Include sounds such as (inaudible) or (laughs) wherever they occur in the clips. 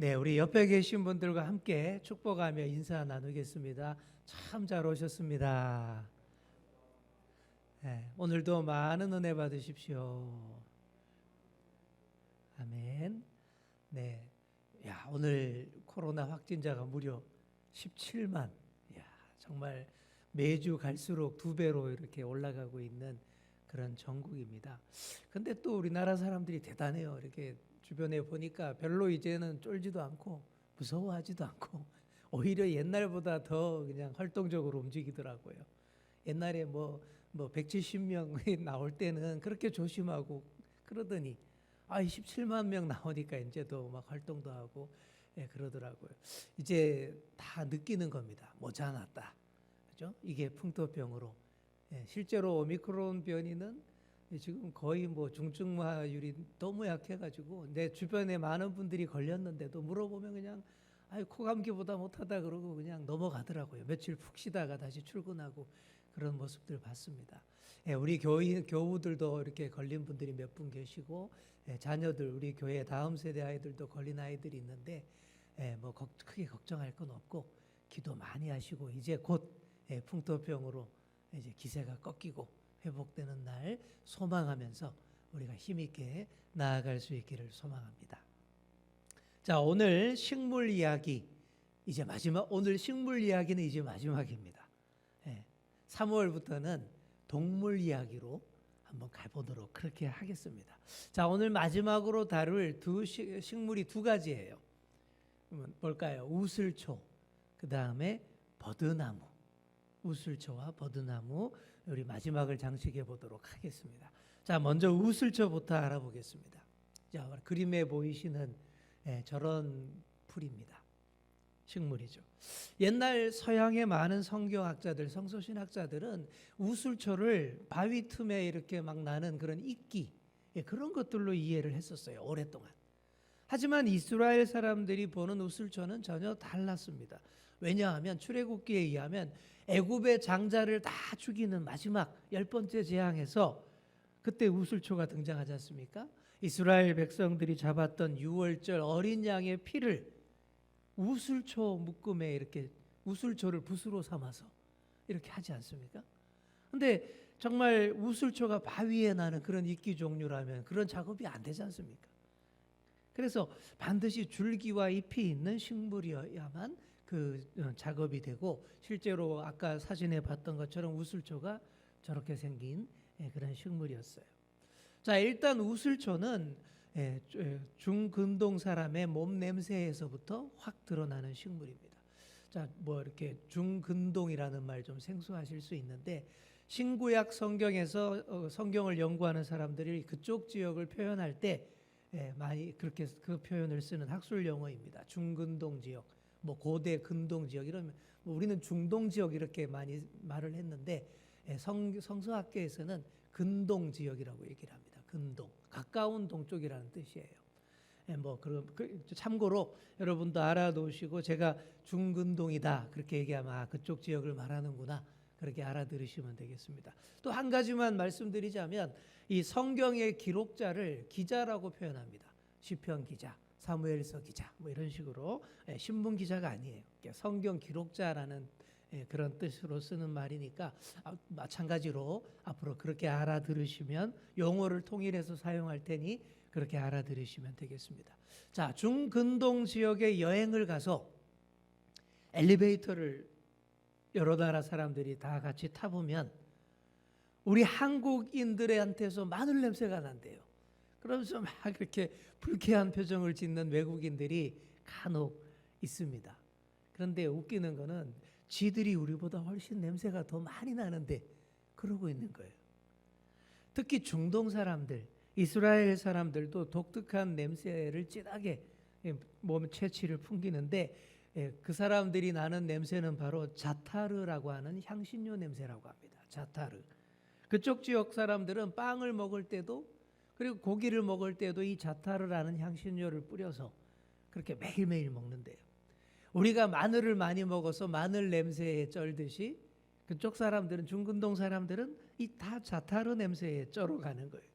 네, 우리 옆에 계신 분들과 함께 축복하며 인사 나누겠습니다. 참 잘 오셨습니다. 네, 오늘도 많은 은혜 받으십시오. 아멘. 네. 야, 오늘 코로나 확진자가 무려 17만. 야, 정말 매주 갈수록 두 배로 이렇게 올라가고 있는 그런 전국입니다. 근데 또 우리나라 사람들이 대단해요. 이렇게 주변에 보니까 별로 이제는 쫄지도 않고 무서워하지도 않고 (laughs) 오히려 옛날보다 더 그냥 활동적으로 움직이더라고요. 옛날에 뭐, 뭐 170명이 (laughs) 나올 때는 그렇게 조심하고 그러더니 아, 17만 명 나오니까 이제도 막 활동도 하고 예, 그러더라고요. 이제 다 느끼는 겁니다. 모자랐다. 그죠? 이게 풍토병으로. 예, 실제로 오미크론 변이는 지금 거의 뭐 중증화율이 너무 약해가지고 내 주변에 많은 분들이 걸렸는데도 물어보면 그냥 아유 코감기보다 못하다 그러고 그냥 넘어가더라고요. 며칠 푹 쉬다가 다시 출근하고 그런 모습들 봤습니다. 예, 우리 교인 교우들도 이렇게 걸린 분들이 몇 분 계시고 예, 자녀들 우리 교회 다음 세대 아이들도 걸린 아이들이 있는데 예, 뭐 걱- 크게 걱정할 건 없고 기도 많이 하시고 이제 곧 예, 풍토병으로 이제 기세가 꺾이고 회복되는 날 소망하면서 우리가 힘 있게 나아갈 수 있기를 소망합니다. 자, 오늘 식물 이야기 이제 마지막 오늘 식물 이야기는 이제 마지막입니다. 예, 3월부터는 동물 이야기로 한번 가보도록 그렇게 하겠습니다. 자, 오늘 마지막으로 다룰 두 식, 식물이 두 가지예요. 뭘까요? 우슬초, 그 다음에 버드나무. 우슬초와 버드나무 우리 마지막을 장식해 보도록 하겠습니다. 자, 먼저 우슬초부터 알아보겠습니다. 자, 그림에 보이시는 예, 저런 풀입니다. 식물이죠. 옛날 서양의 많은 성경학자들, 성서신학자들은 우슬초를 바위 틈에 이렇게 막 나는 그런 이끼 예, 그런 것들로 이해를 했었어요. 오랫동안. 하지만 이스라엘 사람들이 보는 우슬초는 전혀 달랐습니다. 왜냐하면 출애굽기에 의하면 애굽의 장자를 다 죽이는 마지막 열 번째 재앙에서 그때 우슬초가 등장하지 않습니까? 이스라엘 백성들이 잡았던 유월절 어린 양의 피를 우슬초 묶음에 이렇게 우슬초를 붓으로 삼아서 이렇게 하지 않습니까? 근데 정말 우슬초가 바위에 나는 그런 이끼 종류라면 그런 작업이 안 되지 않습니까? 그래서 반드시 줄기와 잎이 있는 식물이어야만 그 어, 작업이 되고 실제로 아까 사진에 봤던 것처럼 우슬초가 저렇게 생긴 예, 그런 식물이었어요. 자 일단 우슬초는 예, 중근동 사람의 몸 냄새에서부터 확 드러나는 식물입니다. 자 뭐 이렇게 중근동이라는 말 좀 생소하실 수 있는데 신구약 성경에서 어, 성경을 연구하는 사람들이 그쪽 지역을 표현할 때 예, 많이 그렇게 그 표현을 쓰는 학술 용어입니다. 중근동 지역, 뭐 고대 근동 지역 이러면 뭐 우리는 중동 지역 이렇게 많이 말을 했는데 예, 성 성서학계에서는 근동 지역이라고 얘기를 합니다. 근동 가까운 동쪽이라는 뜻이에요. 예, 뭐 그럼 그, 참고로 여러분도 알아두시고 제가 중근동이다 그렇게 얘기하면 아 그쪽 지역을 말하는구나 그렇게 알아들으시면 되겠습니다. 또 한 가지만 말씀드리자면 이 성경의 기록자를 기자라고 표현합니다. 시편 기자, 사무엘서 기자, 뭐 이런 식으로 예, 신문 기자가 아니에요. 성경 기록자라는 예, 그런 뜻으로 쓰는 말이니까 아, 마찬가지로 앞으로 그렇게 알아들으시면 용어를 통일해서 사용할 테니 그렇게 알아들으시면 되겠습니다. 자, 중근동 지역에 여행을 가서 엘리베이터를 여러 나라 사람들이 다 같이 타보면 우리 한국인들한테서 마늘 냄새가 난대요. 그러면서 막 이렇게 불쾌한 표정을 짓는 외국인들이 간혹 있습니다. 그런데 웃기는 거는 지들이 우리보다 훨씬 냄새가 더 많이 나는데 그러고 있는 거예요. 특히 중동 사람들, 이스라엘 사람들도 독특한 냄새를 진하게 예, 몸 채취를 풍기는데 예, 그 사람들이 나는 냄새는 바로 자타르라고 하는 향신료 냄새라고 합니다. 자타르. 그쪽 지역 사람들은 빵을 먹을 때도 그리고 고기를 먹을 때도 이 자타르라는 향신료를 뿌려서 그렇게 매일매일 먹는데요. 우리가 마늘을 많이 먹어서 마늘 냄새에 쩔듯이 그쪽 사람들은 중근동 사람들은 이 다 자타르 냄새에 쩔어 가는 거예요.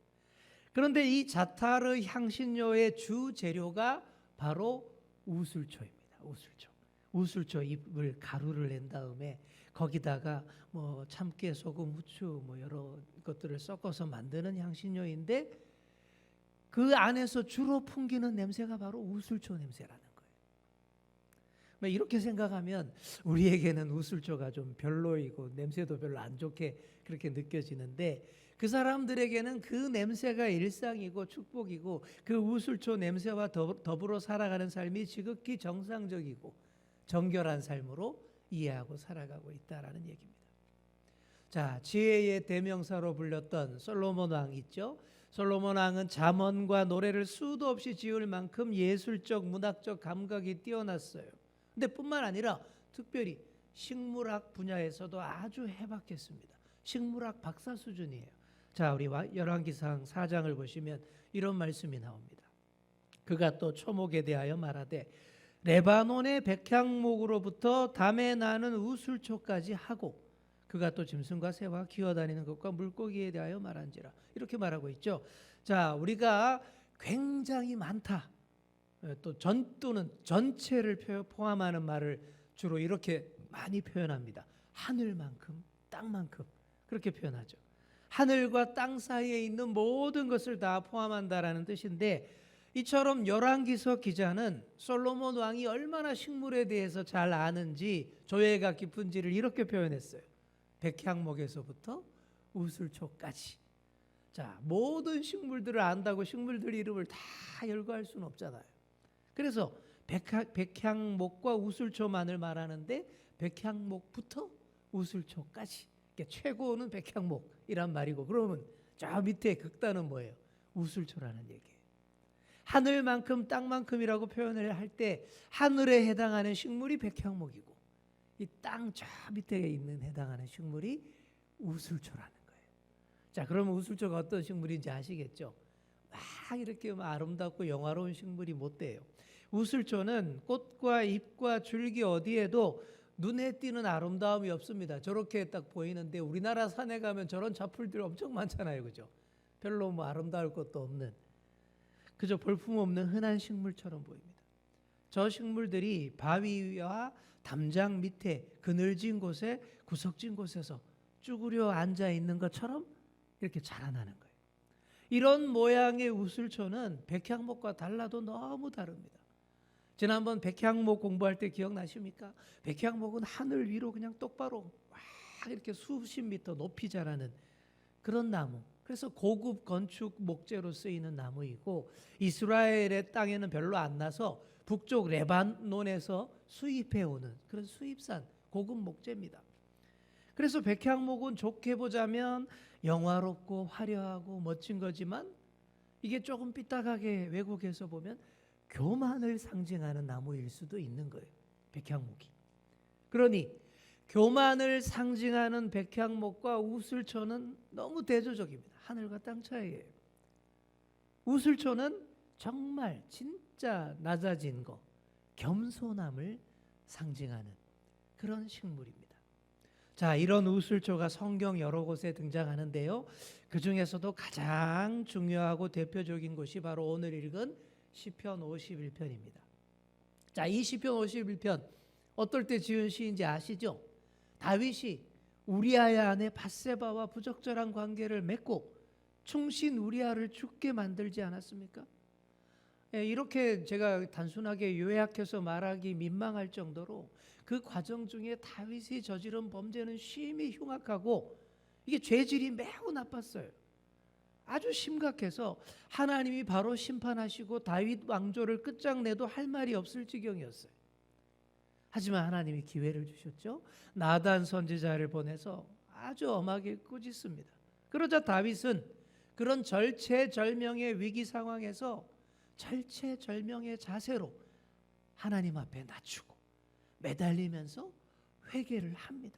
그런데 이 자타르 향신료의 주 재료가 바로 우술초입니다. 우술초. 우술초 잎을 가루를 낸 다음에 거기다가 뭐 참깨, 소금, 후추 뭐 여러 것들을 섞어서 만드는 향신료인데 그 안에서 주로 풍기는 냄새가 바로 우술초 냄새라는 거예요. 뭐 이렇게 생각하면 우리에게는 우술초가 좀 별로이고 냄새도 별로 안 좋게 그렇게 느껴지는데 그 사람들에게는 그 냄새가 일상이고 축복이고 그 우술초 냄새와 더- 더불어 살아가는 삶이 지극히 정상적이고 정결한 삶으로 이해하고 살아가고 있다라는 얘기입니다. 자, 지혜의 대명사로 불렸던 솔로몬 왕 있죠? 솔로몬 왕은 잠언과 노래를 수도 없이 지을 만큼 예술적 문학적 감각이 뛰어났어요. 근데 뿐만 아니라 특별히 식물학 분야에서도 아주 해박했습니다. 식물학 박사 수준이에요. 자, 우리 와- 열왕기상 4장을 보시면 이런 말씀이 나옵니다. 그가 또 초목에 대하여 말하되 레바논의 백향목으로부터 담에 나는 우술초까지 하고 그가 또 짐승과 새와 기어다니는 것과 물고기에 대하여 말한지라 이렇게 말하고 있죠. 자, 우리가 굉장히 많다. 예, 또전 또는 전체를 표- 포함하는 말을 주로 이렇게 많이 표현합니다. 하늘만큼 땅만큼 그렇게 표현하죠. 하늘과 땅 사이에 있는 모든 것을 다 포함한다라는 뜻인데 이처럼 열왕기서 기자는 솔로몬 왕이 얼마나 식물에 대해서 잘 아는지 조예가 깊은지를 이렇게 표현했어요. 백향목에서부터 우술초까지. 자, 모든 식물들을 안다고 식물들 이름을 다 열거할 수는 없잖아요. 그래서 백향, 백향목과 우술초만을 말하는데 백향목부터 우술초까지. 그러니까 최고는 백향목이란 말이고 그러면 저 밑에 극단은 뭐예요? 우술초라는 얘기예요. 하늘만큼 땅만큼이라고 표현을 할 때 하늘에 해당하는 식물이 백향목이고 이 땅 저 밑에 있는 해당하는 식물이 우술초라는 거예요. 자, 그러면 우술초가 어떤 식물인지 아시겠죠? 막 이렇게 막 아름답고 영화로운 식물이 못 돼요. 우술초는 꽃과 잎과 줄기 어디에도 눈에 띄는 아름다움이 없습니다. 저렇게 딱 보이는데 우리나라 산에 가면 저런 잡풀들 엄청 많잖아요. 그죠? 별로 뭐 아름다울 것도 없는 그저 볼품 없는 흔한 식물처럼 보입니다. 저 식물들이 바위와 담장 밑에 그늘진 곳에 구석진 곳에서 쭈그려 앉아 있는 것처럼 이렇게 자라나는 거예요. 이런 모양의 우술초는 백향목과 달라도 너무 다릅니다. 지난번 백향목 공부할 때 기억나십니까? 백향목은 하늘 위로 그냥 똑바로 막 이렇게 수십 미터 높이 자라는 그런 나무. 그래서 고급 건축 목재로 쓰이는 나무이고 이스라엘의 땅에는 별로 안 나서 북쪽 레바논에서 수입해 오는 그런 수입산 고급 목재입니다. 그래서 백향목은 좋게 보자면 영화롭고 화려하고 멋진 거지만 이게 조금 삐딱하게 외국에서 보면 교만을 상징하는 나무일 수도 있는 거예요. 백향목이. 그러니 교만을 상징하는 백향목과 우슬초는 너무 대조적입니다. 하늘과 땅 차이예요. 우슬초는 정말 진짜 낮아진 거, 겸손함을 상징하는 그런 식물입니다. 자, 이런 우슬초가 성경 여러 곳에 등장하는데요. 그 중에서도 가장 중요하고 대표적인 곳이 바로 오늘 읽은 시편 51편입니다. 자, 이 시편 51편 어떨 때 지은 시인지 아시죠? 다윗이 우리아야 안에 바세바와 부적절한 관계를 맺고 충신 우리아를 죽게 만들지 않았습니까? 예, 이렇게 제가 단순하게 요약해서 말하기 민망할 정도로 그 과정 중에 다윗이 저지른 범죄는 심히 흉악하고 이게 죄질이 매우 나빴어요. 아주 심각해서 하나님이 바로 심판하시고 다윗 왕조를 끝장내도 할 말이 없을 지경이었어요. 하지만 하나님이 기회를 주셨죠. 나단 선지자를 보내서 아주 엄하게 꾸짖습니다. 그러자 다윗은 그런 절체절명의 위기 상황에서 절체절명의 자세로 하나님 앞에 낮추고 매달리면서 회개를 합니다.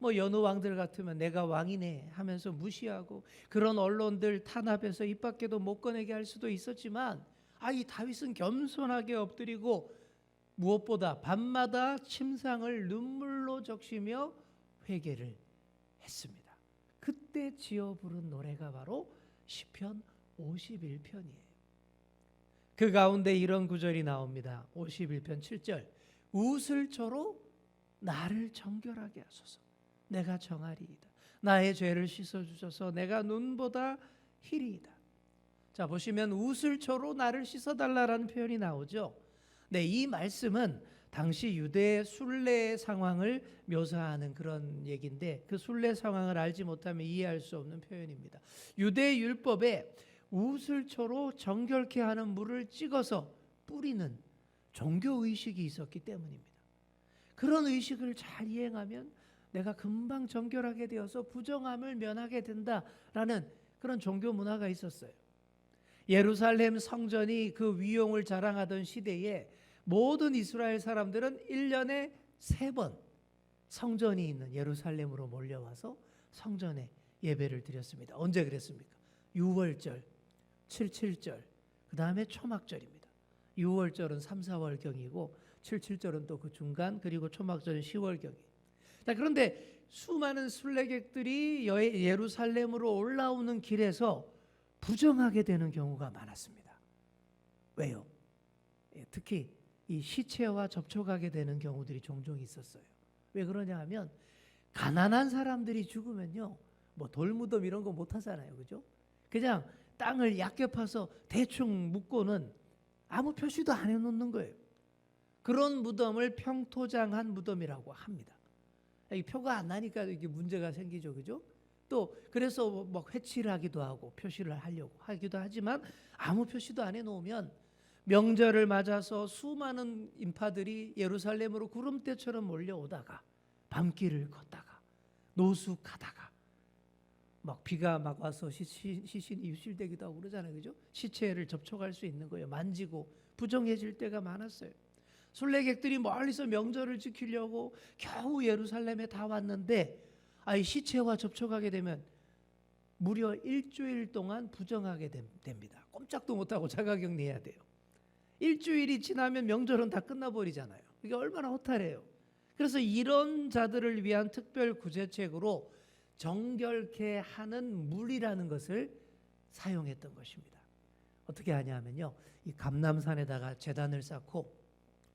뭐 여느 왕들 같으면 내가 왕이네 하면서 무시하고 그런 언론들 탄압해서 입 밖에도 못 꺼내게 할 수도 있었지만 아 이 다윗은 겸손하게 엎드리고 무엇보다 밤마다 침상을 눈물로 적시며 회개를 했습니다. 그때 지어 부른 노래가 바로 시편 51편이에요. 그 가운데 이런 구절이 나옵니다. 51편 7절. 우슬초로 나를 정결하게 하소서. 내가 정하리이다. 나의 죄를 씻어 주셔서 내가 눈보다 희리이다. 자, 보시면 우슬초로 나를 씻어 달라라는 표현이 나오죠. 네, 이 말씀은 당시 유대의 순례 상황을 묘사하는 그런 얘기인데 그 순례 상황을 알지 못하면 이해할 수 없는 표현입니다. 유대 율법에 우슬초로 정결케 하는 물을 찍어서 뿌리는 종교 의식이 있었기 때문입니다. 그런 의식을 잘 이행하면 내가 금방 정결하게 되어서 부정함을 면하게 된다라는 그런 종교 문화가 있었어요. 예루살렘 성전이 그 위용을 자랑하던 시대에 모든 이스라엘 사람들은 1년에 세 번 성전이 있는 예루살렘으로 몰려와서 성전에 예배를 드렸습니다. 언제 그랬습니까? 6월절, 77절, 그 다음에 초막절입니다. 6월절은 3, 4월경이고 77절은 또 그 중간 그리고 초막절은 10월경이. 자 그런데 수많은 순례객들이 여- 예루살렘으로 올라오는 길에서 부정하게 되는 경우가 많았습니다. 왜요? 예, 특히 이 시체와 접촉하게 되는 경우들이 종종 있었어요. 왜 그러냐 하면 가난한 사람들이 죽으면요. 뭐 돌무덤 이런 거 못 하잖아요. 그죠? 그냥 땅을 얕게 파서 대충 묻고는 아무 표시도 안 해 놓는 거예요. 그런 무덤을 평토장한 무덤이라고 합니다. 이 표가 안 나니까 이게 문제가 생기죠. 그죠? 또 그래서 뭐 회치를 하기도 하고 표시를 하려고 하기도 하지만 아무 표시도 안 해 놓으면 명절을 맞아서 수많은 인파들이 예루살렘으로 구름대처럼 몰려오다가 밤길을 걷다가 노숙하다가 막 비가 막 와서 시- 시- 시신이 유실되기도 하고 그러잖아요. 그죠? 시체를 접촉할 수 있는 거예요. 만지고 부정해질 때가 많았어요. 순례객들이 멀리서 명절을 지키려고 겨우 예루살렘에 다 왔는데 아이 시체와 접촉하게 되면 무려 일주일 동안 부정하게 됨- 됩니다. 꼼짝도 못하고 자가격리해야 돼요. 일주일이 지나면 명절은 다 끝나버리잖아요. 이게 얼마나 허탈해요. 그래서 이런 자들을 위한 특별 구제책으로 정결케 하는 물이라는 것을 사용했던 것입니다. 어떻게 하냐면요. 이 감남산에다가 재단을 쌓고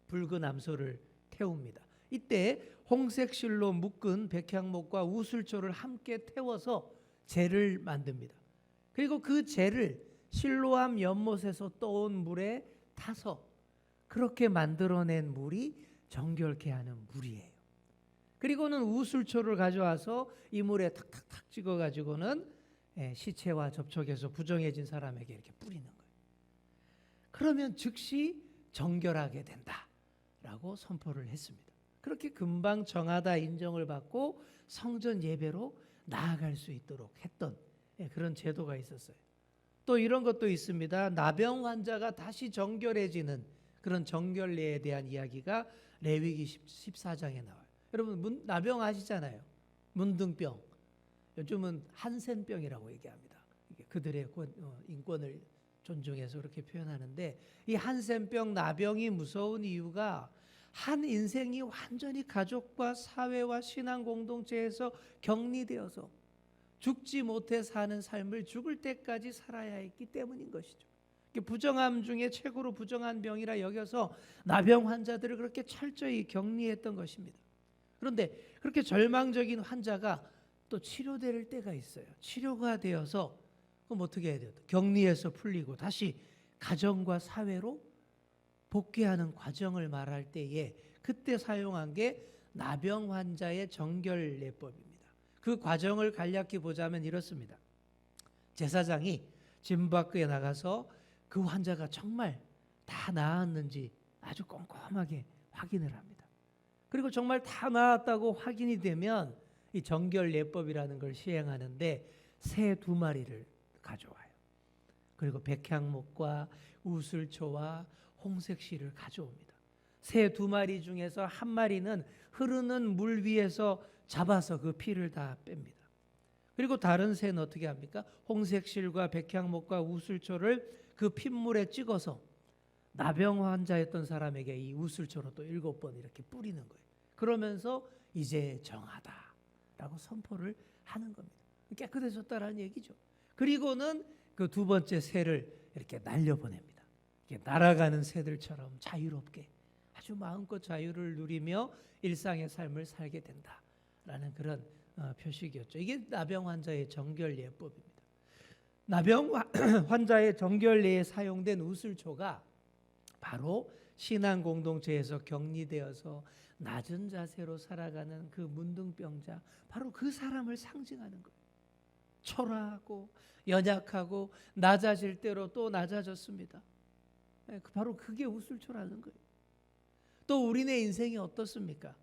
붉은 암소를 태웁니다. 이때 홍색 실로 묶은 백향목과 우술초를 함께 태워서 재를 만듭니다. 그리고 그 재를 실로암 연못에서 떠온 물에 타서 그렇게 만들어낸 물이 정결케 하는 물이에요. 그리고는 우술초를 가져와서 이 물에 탁탁탁 찍어 가지고는 예, 시체와 접촉해서 부정해진 사람에게 이렇게 뿌리는 거예요. 그러면 즉시 정결하게 된다라고 선포를 했습니다. 그렇게 금방 정하다 인정을 받고 성전 예배로 나아갈 수 있도록 했던 예, 그런 제도가 있었어요. 또 이런 것도 있습니다. 나병 환자가 다시 정결해지는 그런 정결례에 대한 이야기가 레위기 14장에 나와요. 여러분 문, 나병 아시잖아요. 문둥병. 요즘은 한센병이라고 얘기합니다. 그들의 권- 어, 인권을 존중해서 그렇게 표현하는데 이 한센병 나병이 무서운 이유가 한 인생이 완전히 가족과 사회와 신앙 공동체에서 격리되어서 죽지 못해 사는 삶을 죽을 때까지 살아야 했기 때문인 것이죠. 부정함 중에 최고로 부정한 병이라 여겨서 나병 환자들을 그렇게 철저히 격리했던 것입니다. 그런데 그렇게 절망적인 환자가 또 치료될 때가 있어요. 치료가 되어서 그럼 어떻게 해야 돼요? 격리에서 풀리고 다시 가정과 사회로 복귀하는 과정을 말할 때에 그때 사용한 게 나병 환자의 정결례법입니다. 그 과정을 간략히 보자면 이렇습니다. 제사장이 진 밖에 나가서 그 환자가 정말 다 나았는지 아주 꼼꼼하게 확인을 합니다. 그리고 정말 다 나았다고 확인이 되면 이 정결례법이라는 걸 시행하는데 새 두 마리를 가져와요. 그리고 백향목과 우슬초와 홍색실을 가져옵니다. 새 두 마리 중에서 한 마리는 흐르는 물 위에서 잡아서 그 피를 다 뺍니다. 그리고 다른 새는 어떻게 합니까? 홍색실과 백향목과 우슬초를 그 핏물에 찍어서 나병 환자였던 사람에게 이 우슬초로 또 일곱 번 이렇게 뿌리는 거예요. 그러면서 이제 정하다라고 선포를 하는 겁니다. 깨끗해졌다라는 얘기죠. 그리고는 그 두 번째 새를 이렇게 날려보냅니다. 날아가는 새들처럼 자유롭게 아주 마음껏 자유를 누리며 일상의 삶을 살게 된다라는 그런 어, 표식이었죠. 이게 나병 환자의 정결 예법입니다. 나병 화- (clears throat) 환자의 정결례에 사용된 우슬초가 바로 신앙 공동체에서 격리되어서 낮은 자세로 살아가는 그 문둥병자 바로 그 사람을 상징하는 거예요. 초라하고 연약하고 낮아질 대로 또 낮아졌습니다. 예, 그 바로 그게 우슬초라는 거예요. 또 우리네 인생이 어떻습니까?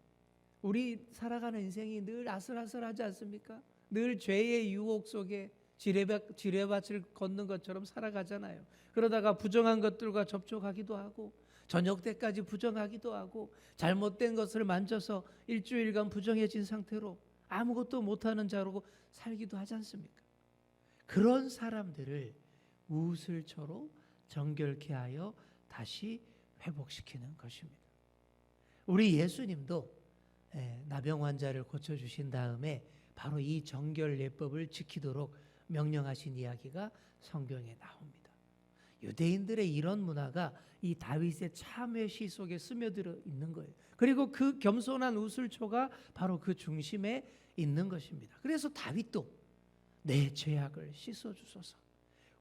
우리 살아가는 인생이 늘 아슬아슬하지 않습니까? 늘 죄의 유혹 속에 지뢰밭, 지뢰밭을 걷는 것처럼 살아가잖아요. 그러다가 부정한 것들과 접촉하기도 하고 저녁 때까지 부정하기도 하고 잘못된 것을 만져서 일주일간 부정해진 상태로 아무것도 못하는 자로 살기도 하지 않습니까? 그런 사람들을 우슬초로 정결케 하여 다시 회복시키는 것입니다. 우리 예수님도 예, 나병 환자를 고쳐 주신 다음에 바로 이 정결 예법을 지키도록 명령하신 이야기가 성경에 나옵니다. 유대인들의 이런 문화가 이 다윗의 참회 시 속에 스며들어 있는 거예요. 그리고 그 겸손한 우슬초가 바로 그 중심에 있는 것입니다. 그래서 다윗도 내 죄악을 씻어 주소서.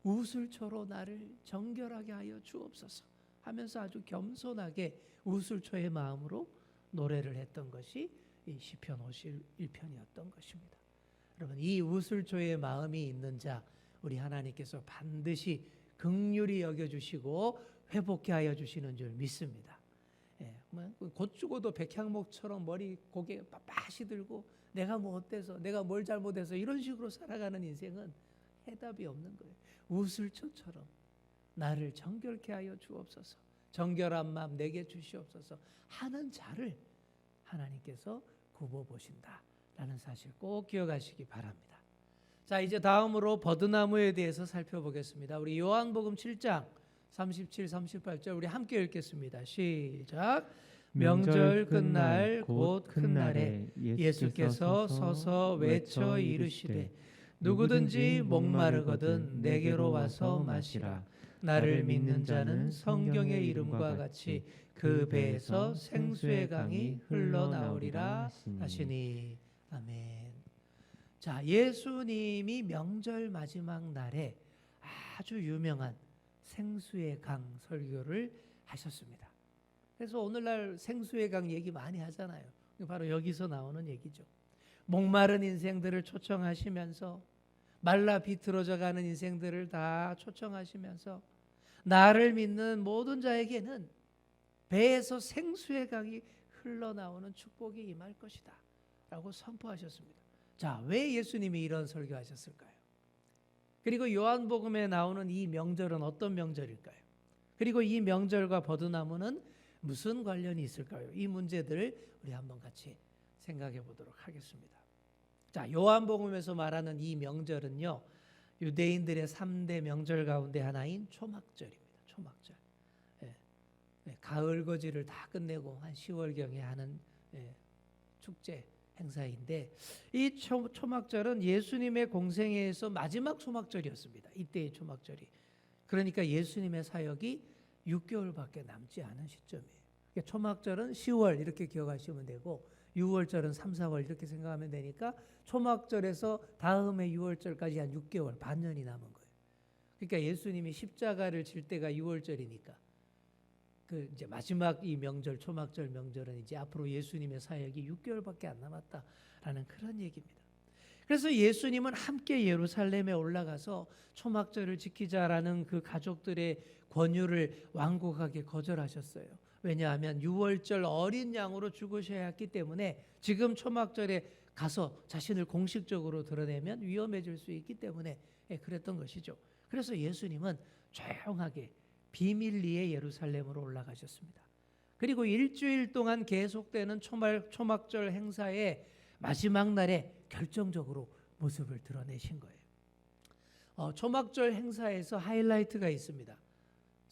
우슬초로 나를 정결하게 하여 주옵소서 하면서 아주 겸손하게 우슬초의 마음으로 노래를 했던 것이 이 시편 51편이었던 것입니다. 여러분 이 우슬초의 마음이 있는 자 우리 하나님께서 반드시 극률이 여겨 주시고 회복케 하여 주시는 줄 믿습니다. 예, 뭐곧 죽어도 백향목처럼 머리 고개 빳빳이 들고 내가 뭐 어때서 내가 뭘 잘못해서 이런 식으로 살아가는 인생은 해답이 없는 거예요. 우슬초처럼 나를 정결케 하여 주옵소서. 정결한 마음 내게 주시옵소서 하는 자를 하나님께서 굽어 보신다라는 사실 꼭 기억하시기 바랍니다. 자, 이제 다음으로 버드나무에 대해서 살펴보겠습니다. 우리 요한복음 7장 37, 38절 우리 함께 읽겠습니다. 시작. 명절 끝날 곧 큰 날에 예수께서 서서 외쳐 이르시되 누구든지 목마르거든 내게로 와서 마시라. 나를 믿는 자는 성경의 이름과 같이 그 배에서 생수의 강이 흘러나오리라 하시니 아멘. 자, 예수님이 명절 마지막 날에 아주 유명한 생수의 강 설교를 하셨습니다. 그래서 오늘날 생수의 강 얘기 많이 하잖아요. 바로 여기서 나오는 얘기죠. 목마른 인생들을 초청하시면서 말라 비틀어져 가는 인생들을 다 초청하시면서 나를 믿는 모든 자에게는 배에서 생수의 강이 흘러나오는 축복이 임할 것이다. 라고 선포하셨습니다. 자, 왜 예수님이 이런 설교하셨을까요? 그리고 요한복음에 나오는 이 명절은 어떤 명절일까요? 그리고 이 명절과 버드나무는 무슨 관련이 있을까요? 이 문제들을 우리 한번 같이 생각해 보도록 하겠습니다. 자, 요한복음에서 말하는 이 명절은요. 유대인들의 3대 명절 가운데 하나인 초막절입니다. 초막절. 예. 예, 가을 거지를 다 끝내고 한 10월 경에 하는 예, 축제 행사인데 이 초, 초막절은 예수님의 공생애에서 마지막 초막절이었습니다. 이때의 초막절이. 그러니까 예수님의 사역이 6개월밖에 남지 않은 시점이에요. 그러니까 초막절은 10월 이렇게 기억하시면 되고 6월절은 3, 4월 이렇게 생각하면 되니까 초막절에서 다음에 6월절까지 한 6개월 반년이 남은 거예요. 그러니까 예수님이 십자가를 질 때가 6월절이니까 그 이제 마지막 이 명절 초막절 명절은 이제 앞으로 예수님의 사역이 6개월밖에 안 남았다라는 그런 얘기입니다. 그래서 예수님은 함께 예루살렘에 올라가서 초막절을 지키자라는 그 가족들의 권유를 완곡하게 거절하셨어요. 왜냐하면 6월절 어린 양으로 죽으셔야 했기 때문에 지금 초막절에 가서 자신을 공식적으로 드러내면 위험해질 수 있기 때문에 예, 그랬던 것이죠. 그래서 예수님은 조용하게 비밀리에 예루살렘으로 올라가셨습니다. 그리고 일주일 동안 계속되는 초말, 초막절 행사의 마지막 날에 결정적으로 모습을 드러내신 거예요. 어, 초막절 행사에서 하이라이트가 있습니다.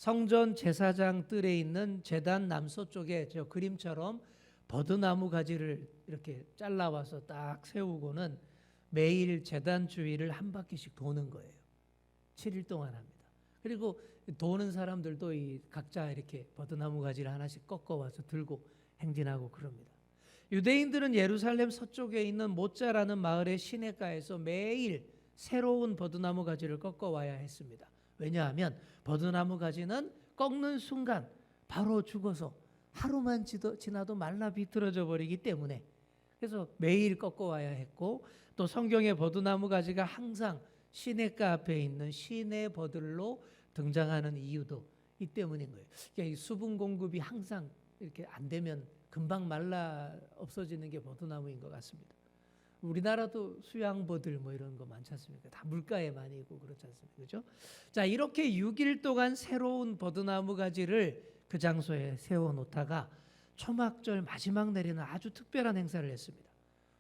성전 제사장 뜰에 있는 제단 남서쪽에 저 그림처럼 버드나무 가지를 이렇게 잘라와서 딱 세우고는 매일 제단 주위를 한 바퀴씩 도는 거예요. 7일 동안 합니다. 그리고 도는 사람들도 이 각자 이렇게 버드나무 가지를 하나씩 꺾어 와서 들고 행진하고 그럽니다. 유대인들은 예루살렘 서쪽에 있는 모짜라는 마을의 시내가에서 매일 새로운 버드나무 가지를 꺾어 와야 했습니다. 왜냐하면 버드나무 가지는 꺾는 순간 바로 죽어서 하루만 지나도 말라 비틀어져 버리기 때문에 그래서 매일 꺾어 와야 했고 또 성경의 버드나무 가지가 항상 시내가 앞에 있는 시내 버들로 등장하는 이유도 이 때문인 거예요. 그러니까 이 수분 공급이 항상 이렇게 안 되면 금방 말라 없어지는 게 버드나무인 것 같습니다. 우리나라도 수양버들 뭐 이런 거 많지 않습니까? 다 물가에 많이 있고 그렇지 않습니까? 그죠? 자, 이렇게 6일 동안 새로운 버드나무 가지를 그 장소에 세워 놓다가 초막절 마지막 날에는 아주 특별한 행사를 했습니다.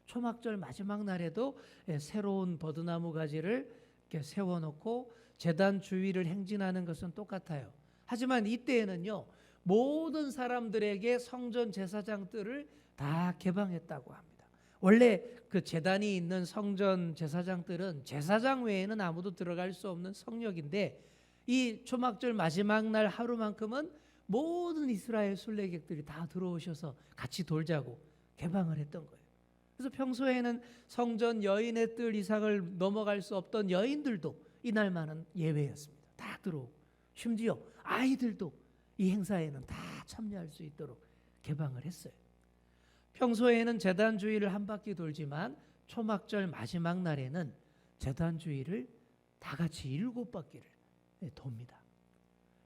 초막절 마지막 날에도 예, 새로운 버드나무 가지를 이렇게 세워 놓고 제단 주위를 행진하는 것은 똑같아요. 하지만 이때에는요. 모든 사람들에게 성전 제사장들을 다 개방했다고 합니다. 원래 그 제단이 있는 성전 제사장들은 제사장 외에는 아무도 들어갈 수 없는 성역인데 이 초막절 마지막 날 하루만큼은 모든 이스라엘 순례객들이 다 들어오셔서 같이 돌자고 개방을 했던 거예요. 그래서 평소에는 성전 여인의 뜰 이상을 넘어갈 수 없던 여인들도 이날만은 예외였습니다. 다 들어오고 심지어 아이들도 이 행사에는 다 참여할 수 있도록 개방을 했어요. 평소에는 재단 주위를 한 바퀴 돌지만 초막절 마지막 날에는 재단 주위를 다 같이 일곱 바퀴를 네, 돕니다.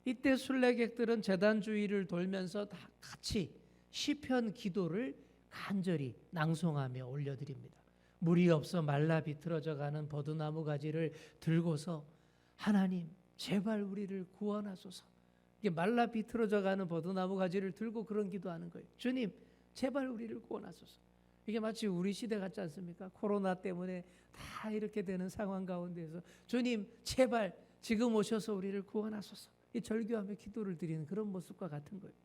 이때 순례객들은 재단 주위를 돌면서 다 같이 시편 기도를 간절히 낭송하며 올려드립니다. 물이 없어 말라 비틀어져 가는 버드나무 가지를 들고서 하나님 제발 우리를 구원하소서. 이게 말라 비틀어져 가는 버드나무 가지를 들고 그런 기도하는 거예요. 주님 제발 우리를 구원하소서. 이게 마치 우리 시대 같지 않습니까? 코로나 때문에 다 이렇게 되는 상황 가운데서 주님 제발 지금 오셔서 우리를 구원하소서. 이 절규하며 기도를 드리는 그런 모습과 같은 거예요.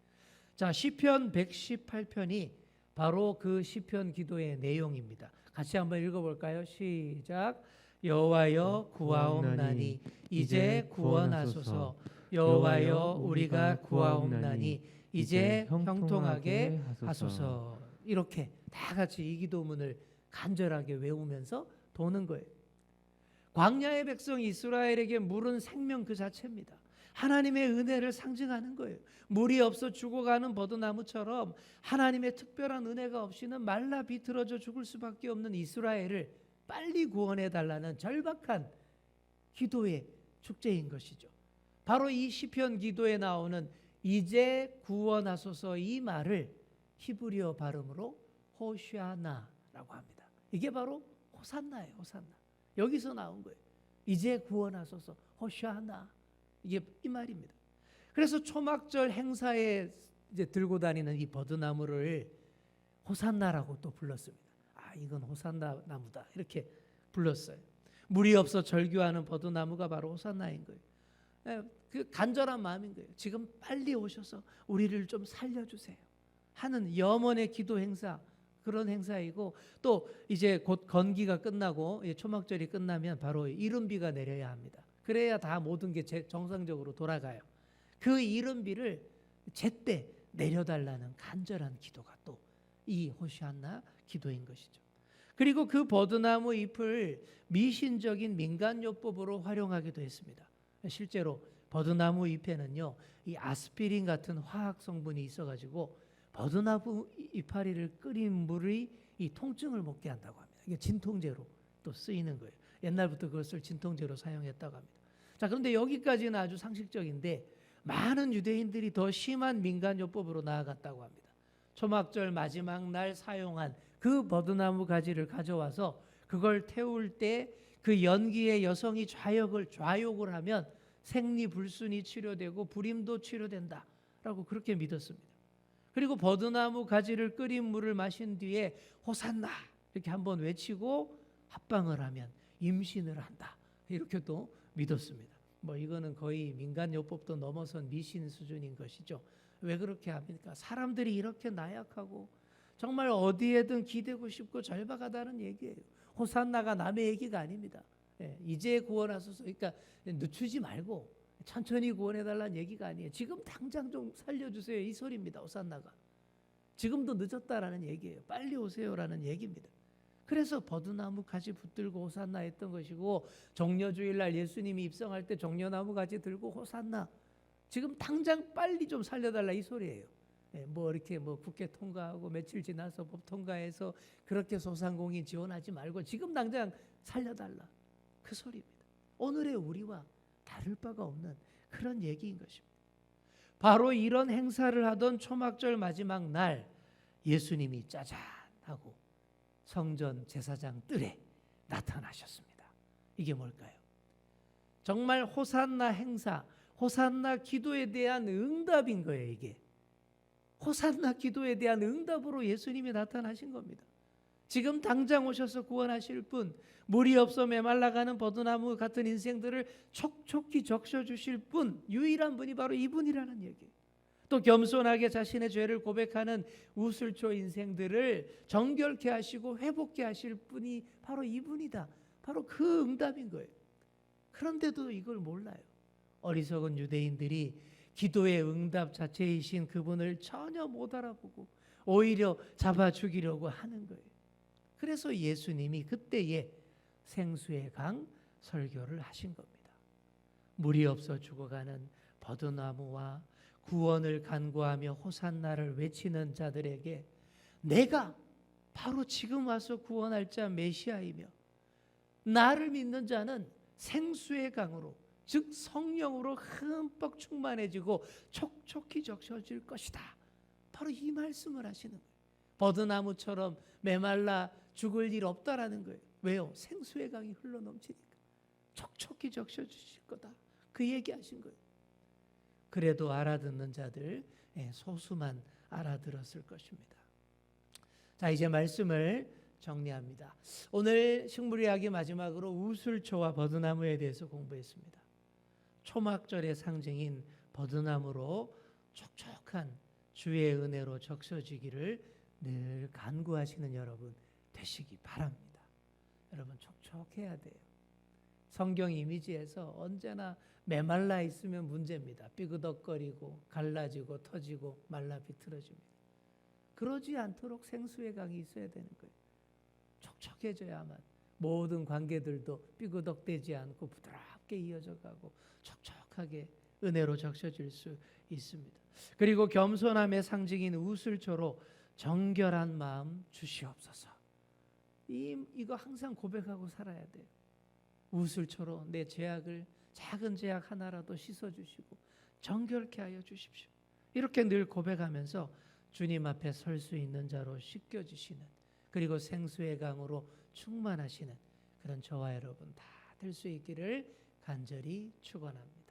자 시편 118편이 바로 그 시편 기도의 내용입니다. 같이 한번 읽어 볼까요? 시작. 여호와여 구하옵나니 이제 구원하소서. 여호와여 우리가 구하옵나니 이제 형통하게 하소서. 이렇게 다 같이 이 기도문을 간절하게 외우면서 도는 거예요. 광야의 백성 이스라엘에게 물은 생명 그 자체입니다. 하나님의 은혜를 상징하는 거예요. 물이 없어 죽어가는 버드나무처럼 하나님의 특별한 은혜가 없이는 말라 비틀어져 죽을 수밖에 없는 이스라엘을 빨리 구원해 달라는 절박한 기도의 축제인 것이죠. 바로 이 시편 기도에 나오는 이제 구원하소서 이 말을 히브리어 발음으로 호시아나라고 합니다. 이게 바로 호산나예요, 호산나. 여기서 나온 거예요. 이제 구원하소서 호시아나. 이게 이 말입니다. 그래서 초막절 행사에 이제 들고 다니는 이 버드나무를 호산나라고 또 불렀습니다. 아, 이건 호산나 나무다. 이렇게 불렀어요. 물이 없어 절규하는 버드나무가 바로 호산나인 거예요. 예, 그 간절한 마음인 거예요. 지금 빨리 오셔서 우리를 좀 살려주세요. 하는 염원의 기도 행사 그런 행사이고 또 이제 곧 건기가 끝나고 초막절이 끝나면 바로 이른비가 내려야 합니다. 그래야 다 모든 게 정상적으로 돌아가요. 그 이른비를 제때 내려달라는 간절한 기도가 또 이 호시안나 기도인 것이죠. 그리고 그 버드나무 잎을 미신적인 민간요법으로 활용하기도 했습니다. 실제로 버드나무 잎에는요, 이 아스피린 같은 화학 성분이 있어가지고 버드나무 이파리를 끓인 물이 이 통증을 먹게 한다고 합니다. 이게 진통제로 또 쓰이는 거예요. 옛날부터 그것을 진통제로 사용했다고 합니다. 자, 그런데 여기까지는 아주 상식적인데 많은 유대인들이 더 심한 민간요법으로 나아갔다고 합니다. 초막절 마지막 날 사용한 그 버드나무 가지를 가져와서 그걸 태울 때 그 연기에 여성이 좌욕을 좌욕을 하면 생리 불순이 치료되고 불임도 치료된다라고 그렇게 믿었습니다. 그리고 버드나무 가지를 끓인 물을 마신 뒤에 호산나 이렇게 한번 외치고 합방을 하면 임신을 한다. 이렇게 또 믿었습니다. 뭐 이거는 거의 민간 요법도 넘어선 미신 수준인 것이죠. 왜 그렇게 합니까? 사람들이 이렇게 나약하고 정말 어디에든 기대고 싶고 절박하다는 얘기예요. 호산나가 남의 얘기가 아닙니다. 예, 이제 구원하소서. 그러니까 늦추지 말고 천천히 구원해 달라는 얘기가 아니에요. 지금 당장 좀 살려주세요 이 소리입니다. 호산나가 지금도 늦었다라는 얘기예요. 빨리 오세요라는 얘기입니다. 그래서 버드나무 가지 붙들고 호산나 했던 것이고 종려주일날 예수님이 입성할 때 종려나무 가지 들고 호산나 지금 당장 빨리 좀 살려달라 이 소리예요. 예, 뭐 이렇게 뭐 국회 통과하고 며칠 지나서 법 통과해서 그렇게 소상공인 지원하지 말고 지금 당장 살려달라 그 소리입니다. 오늘의 우리와 다를 바가 없는 그런 얘기인 것입니다. 바로 이런 행사를 하던 초막절 마지막 날 예수님이 짜잔 하고 성전 제사장 뜰에 나타나셨습니다. 이게 뭘까요? 정말 호산나 행사, 호산나 기도에 대한 응답인 거예요, 이게. 호산나 기도에 대한 응답으로 예수님이 나타나신 겁니다. 지금 당장 오셔서 구원하실 분, 물이 없어 메말라가는 버드나무 같은 인생들을 촉촉히 적셔 주실 분, 유일한 분이 바로 이분이라는 얘기예요. 또 겸손하게 자신의 죄를 고백하는 우슬초 인생들을 정결케 하시고 회복케 하실 분이 바로 이분이다. 바로 그 응답인 거예요. 그런데도 이걸 몰라요. 어리석은 유대인들이 기도의 응답 자체이신 그분을 전혀 못 알아보고 오히려 잡아 죽이려고 하는 거예요. 그래서 예수님이 그때에 생수의 강 설교를 하신 겁니다. 물이 없어 죽어가는 버드나무와 구원을 간구하며 호산나를 외치는 자들에게 내가 바로 지금 와서 구원할 자 메시아이며 나를 믿는 자는 생수의 강으로 즉 성령으로 흠뻑 충만해지고 촉촉히 적셔질 것이다. 바로 이 말씀을 하시는 거예요. 버드나무처럼 메말라 죽을 일 없다라는 거예요. 왜요? 생수의 강이 흘러 넘치니까 촉촉히 적셔 주실 거다. 그 얘기하신 거예요. 그래도 알아듣는 자들 예, 소수만 알아들었을 것입니다. 자 이제 말씀을 정리합니다. 오늘 식물이야기 마지막으로 우술초와 버드나무에 대해서 공부했습니다. 초막절의 상징인 버드나무로 촉촉한 주의 은혜로 적셔지기를 늘 간구하시는 여러분 되시기 바랍니다. 여러분 촉촉해야 돼요. 성경 이미지에서 언제나 메말라 있으면 문제입니다. 삐그덕거리고 갈라지고 터지고 말라 비틀어집니다. 그러지 않도록 생수의 강이 있어야 되는 거예요. 촉촉해져야만 모든 관계들도 삐그덕대지 않고 부드럽게 이어져 가고 촉촉하게 은혜로 적셔질 수 있습니다. 그리고 겸손함의 상징인 우슬초로 정결한 마음 주시옵소서. 이 이거 항상 고백하고 살아야 돼요. 우슬초로 내 죄악을 작은 죄악 하나라도 씻어 주시고 정결케 하여 주십시오. 이렇게 늘 고백하면서 주님 앞에 설 수 있는 자로 씻겨 주시는 그리고 생수의 강으로 충만하시는 그런 저와 여러분 다 될 수 있기를 간절히 축원합니다.